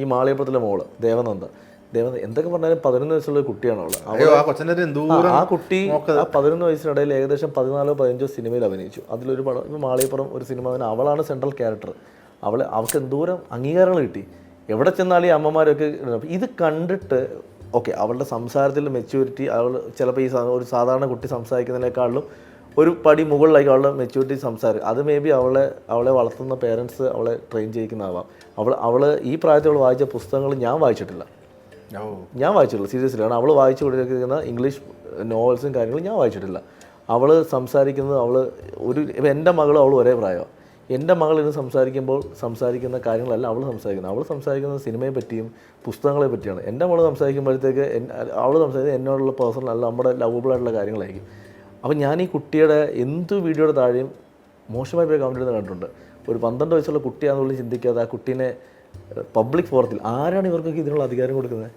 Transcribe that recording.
ഈ മാളിയപ്പുറത്തിലെ മോൾ ദേവനന്ദ ദേവനന്ദ എന്തൊക്കെ പറഞ്ഞാലും പതിനൊന്ന് വയസ്സുള്ള കുട്ടിയാണ് അവൾ? ആ കുട്ടി ആ പതിനൊന്ന് വയസ്സിനിടയിൽ ഏകദേശം പതിനാലോ പതിനഞ്ചോ സിനിമയിൽ അഭിനയിച്ചു. അതിലൊരു പടം ഇപ്പോൾ മാളിയപ്പുറം ഒരു സിനിമ അവളാണ് സെൻട്രൽ ക്യാരക്ടർ അവൾ അവൾക്ക് എന്തോരം അംഗീകാരങ്ങൾ കിട്ടി. എവിടെ ചെന്നാലും ഈ അമ്മമാരൊക്കെ ഇത് കണ്ടിട്ട് ഓക്കെ അവളുടെ സംസാരത്തിൽ മെച്യൂരിറ്റി അവൾ ചിലപ്പോൾ ഈ ഒരു സാധാരണ കുട്ടി സംസാരിക്കുന്നതിനേക്കാളും ഒരു പടി മുകളിലേക്ക് അവളുടെ മെച്യൂരിറ്റി സംസാരം. അത് മേ ബി അവളെ അവളെ വളർത്തുന്ന പേരൻസ് അവളെ ട്രെയിൻ ചെയ്യിക്കുന്നതാവാം. അവൾ അവൾ ഈ പ്രായത്തിൽ അവൾ വായിച്ച പുസ്തകങ്ങൾ ഞാൻ വായിച്ചിട്ടില്ല. ഞാൻ വായിച്ചിട്ടില്ല സീരിയസ്ലി കാരണം അവൾ വായിച്ചു കൊടുത്തിരിക്കുന്ന ഇംഗ്ലീഷ് നോവൽസും കാര്യങ്ങളും ഞാൻ വായിച്ചിട്ടില്ല. അവൾ സംസാരിക്കുന്നത് അവൾ ഒരു എന്റെ മകളും അവൾ ഒരേ പ്രായമാണ് എന്റെ മകൾ ഇന്ന് സംസാരിക്കുമ്പോൾ സംസാരിക്കുന്ന കാര്യങ്ങളല്ല അവൾ സംസാരിക്കുന്നത് അവൾ സംസാരിക്കുന്നത് സിനിമയെ പറ്റിയും പുസ്തകങ്ങളെ പറ്റിയാണ്. എന്റെ മകൾ സംസാരിക്കുമ്പോഴത്തേക്ക് അവൾ സംസാരിക്കുന്നത് എന്നോടുള്ള പേഴ്സണൽ അല്ല നമ്മുടെ ലവബിൾ ആയിട്ടുള്ള കാര്യങ്ങളായിരിക്കും. അപ്പം ഞാൻ ഈ കുട്ടിയുടെ എന്ത് വീഡിയോയുടെ താഴെയും മോശമായി പോയി കമന്റ് കണ്ടിട്ടുണ്ട്. ഒരു പന്ത്രണ്ട് വയസ്സുള്ള കുട്ടിയാണെന്നുള്ളത് ചിന്തിക്കാതെ ആ കുട്ടീനെ പബ്ലിക് ഫോറത്തിൽ ആരാണ് ഇവർക്കൊക്കെ ഇതിനുള്ള അധികാരം കൊടുക്കുന്നത്?